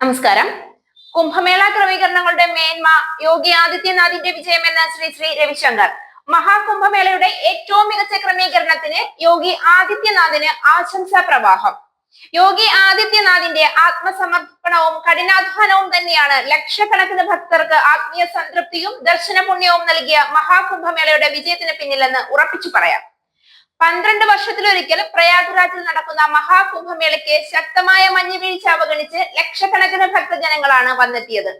നമസ്കാരം. കുംഭമേള ക്രമീകരണങ്ങളുടെ മേന്മ യോഗി ആദിത്യനാഥിന്റെ വിജയമെന്ന ശ്രീ ശ്രീ രവിശങ്കർ. മഹാകുംഭമേളയുടെ ഏറ്റവും മികച്ച ക്രമീകരണത്തിന് യോഗി ആദിത്യനാഥിന് ആശംസാ പ്രവാഹം. യോഗി ആദിത്യനാഥിന്റെ ആത്മസമർപ്പണവും കഠിനാധ്വാനവും തന്നെയാണ് ലക്ഷക്കണക്കിന് ഭക്തർക്ക് ആത്മീയ സംതൃപ്തിയും ദർശന പുണ്യവും നൽകിയ മഹാകുംഭമേളയുടെ വിജയത്തിന് പിന്നിലെന്ന് ഉറപ്പിച്ചു പറയാം. പന്ത്രണ്ട് വർഷത്തിലൊരിക്കൽ പ്രയാഗ്രാജിൽ നടക്കുന്ന മഹാകുംഭമേളയ്ക്ക് ശക്തമായ മഞ്ഞുവീഴ്ച അവഗണിച്ച് ലക്ഷക്കണക്കിന് ഭക്തജനങ്ങളാണ് വന്നെത്തിയത്.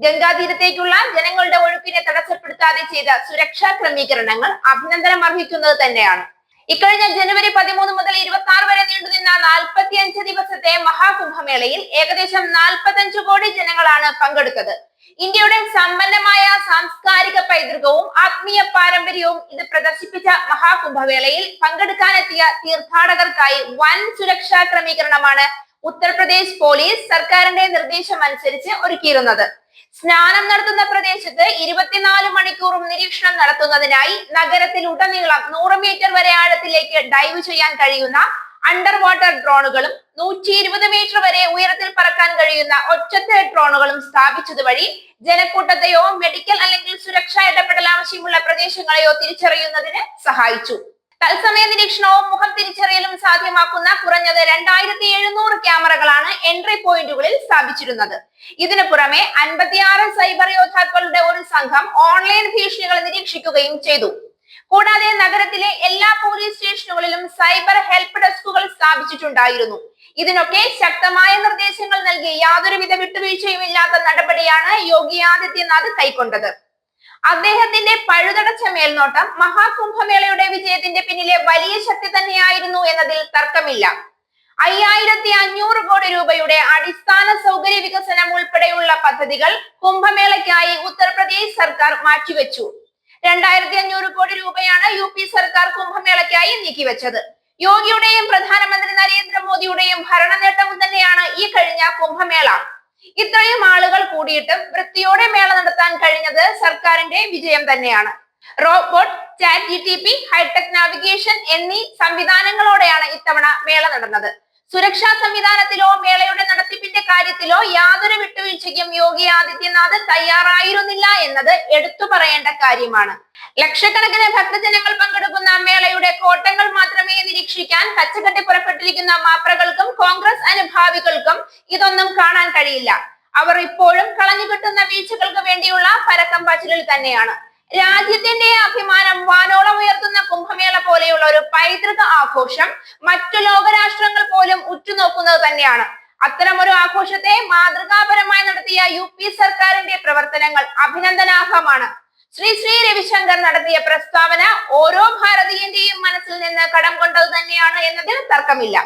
ഗംഗാതീരത്തേക്കുള്ള ജനങ്ങളുടെ ഒഴുക്കിനെ തടസ്സപ്പെടുത്താതെ ചെയ്ത സുരക്ഷാ ക്രമീകരണങ്ങൾ അഭിനന്ദനം അർഹിക്കുന്നത് തന്നെയാണ്. ഇക്കഴിഞ്ഞ ജനുവരി പതിമൂന്ന് മുതൽ ഇരുപത്തി ആറ് വരെ നീണ്ടുനിന്ന നാൽപ്പത്തി അഞ്ച് ദിവസത്തെ മഹാകുംഭമേളയിൽ ഏകദേശം നാൽപ്പത്തഞ്ചു കോടി ജനങ്ങളാണ് പങ്കെടുത്തത്. ഇന്ത്യയുടെ സമ്പന്നമായ സാംസ്കാരിക പൈതൃകവും ആത്മീയ പാരമ്പര്യവും ഇത് പ്രദർശിപ്പിച്ച മഹാകുംഭവേളയിൽ പങ്കെടുക്കാനെത്തിയ തീർത്ഥാടകർക്കായി വൻ സുരക്ഷാ ക്രമീകരണമാണ് ഉത്തർപ്രദേശ് പോലീസ് സർക്കാരിന്റെ നിർദ്ദേശം അനുസരിച്ച് ഒരുക്കിയിരുന്നത്. സ്നാനം നടത്തുന്ന പ്രദേശത്ത് ഇരുപത്തിനാല് മണിക്കൂറും നിരീക്ഷണം നടത്തുന്നതിനായി നഗരത്തിൽ ഉടനീളം നൂറ് മീറ്റർ വരെ ആഴത്തിലേക്ക് ഡൈവ് ചെയ്യാൻ കഴിയുന്ന അണ്ടർ വാട്ടർ ഡ്രോണുകളും നൂറ്റി ഇരുപത് മീറ്റർ വരെ ഉയരത്തിൽ പറക്കാൻ കഴിയുന്ന ഒറ്റത്തെ ഡ്രോണുകളും സ്ഥാപിച്ചത് വഴി ജനക്കൂട്ടത്തെയോ മെഡിക്കൽ അല്ലെങ്കിൽ സുരക്ഷാ ഇടപെടൽ ആവശ്യമുള്ള പ്രദേശങ്ങളെയോ തിരിച്ചറിയുന്നതിന് സഹായിച്ചു. തത്സമയ നിരീക്ഷണവും മുഖം തിരിച്ചറിയലും സാധ്യമാക്കുന്ന കുറഞ്ഞത് രണ്ടായിരത്തി എഴുന്നൂറ് ക്യാമറകളാണ് എൻട്രി പോയിന്റുകളിൽ സ്ഥാപിച്ചിരുന്നത്. ഇതിനു പുറമെ അൻപത്തിയാറ് സൈബർ യോദ്ധാക്കളുടെ ഒരു സംഘം ഓൺലൈൻ ഭീഷണികൾ നിരീക്ഷിക്കുകയും ചെയ്തു. കൂടാതെ നഗരത്തിലെ എല്ലാ പോലീസ് സ്റ്റേഷനുകളിലും സൈബർ ഹെൽപ്പ് ഡെസ്കുകൾ സ്ഥാപിച്ചിട്ടുണ്ടായിരുന്നു. ഇതിനൊക്കെ ശക്തമായ നിർദ്ദേശങ്ങൾ നൽകി യാതൊരുവിധ വിട്ടുവീഴ്ചയും ഇല്ലാത്ത നടപടിയാണ് യോഗി ആദിത്യനാഥ് കൈക്കൊണ്ടത്. അദ്ദേഹത്തിന്റെ പഴുതടച്ച മേൽനോട്ടം മഹാകുംഭമേളയുടെ വിജയത്തിന്റെ പിന്നിലെ വലിയ ശക്തി തന്നെയായിരുന്നു എന്നതിൽ തർക്കമില്ല. അയ്യായിരത്തി അഞ്ഞൂറ് കോടി രൂപയുടെ അടിസ്ഥാന സൗകര്യ വികസനം ഉൾപ്പെടെയുള്ള പദ്ധതികൾ കുംഭമേളയ്ക്കായി ഉത്തർപ്രദേശ് സർക്കാർ മാറ്റിവെച്ചു. രണ്ടായിരത്തി അഞ്ഞൂറ് കോടി രൂപയാണ് യു പി സർക്കാർ കുംഭമേളയ്ക്കായി നീക്കിവെച്ചത് യോഗിയുടെയും പ്രധാനമന്ത്രി നരേന്ദ്രമോദിയുടെയും ഭരണ നേട്ടവും തന്നെയാണ് ഈ കഴിഞ്ഞ കുംഭമേള. ഇത്രയും ആളുകൾ കൂടിയിട്ടും വൃത്തിയോടെ മേള നടത്താൻ കഴിഞ്ഞത് സർക്കാരിന്റെ വിജയം തന്നെയാണ്. Robot chat G T P hi-tech navigation എന്നീ സംവിധാനങ്ങളോടെയാണ് ഇത്തവണ മേള നടന്നത്. സുരക്ഷാ സംവിധാനത്തിലോ മേളയുടെ നടത്തിപ്പിന്റെ കാര്യത്തിലോ യാതൊരു വിട്ടുവീഴ്ചയ്ക്കും യോഗി ആദിത്യനാഥ് തയ്യാറായിരുന്നില്ല എന്നത് എടുത്തു പറയേണ്ട കാര്യമാണ്. ലക്ഷക്കണക്കിന് ഭക്തജനങ്ങൾ പങ്കെടുക്കുന്ന മേളയുടെ കോട്ടങ്ങൾ മാത്രമേ നിരീക്ഷിക്കാൻ കച്ചകെട്ടി പുറപ്പെട്ടിരിക്കുന്ന മാപ്രകൾക്കും കോൺഗ്രസ് അനുഭാവികൾക്കും ഇതൊന്നും കാണാൻ കഴിയില്ല. അവർ ഇപ്പോഴും കളഞ്ഞുകിട്ടുന്ന വീഴ്ചകൾക്ക് വേണ്ടിയുള്ള പരക്കം പാച്ചിലിൽ തന്നെയാണ്. രാജ്യത്തിന്റെ അഭിമാനം വാനോളം ഉയർത്തുന്ന കുംഭമേള പോലെയുള്ള ഒരു പൈതൃക ആഘോഷം മറ്റു ലോകരാഷ്ട്രങ്ങൾ പോലും ഉറ്റുനോക്കുന്നത് തന്നെയാണ്. അത്തരമൊരു ആഘോഷത്തെ മാതൃകാപരമായി നടത്തിയ യു പി സർക്കാരിന്റെ പ്രവർത്തനങ്ങൾ അഭിനന്ദനാർഹമാണ്. ശ്രീ ശ്രീ രവിശങ്കർ നടത്തിയ പ്രസ്താവന ഓരോ ഭാരതീയന്റെയും മനസ്സിൽ നിന്ന് കടം കൊണ്ടത് തന്നെയാണ് എന്നതിൽ തർക്കമില്ല.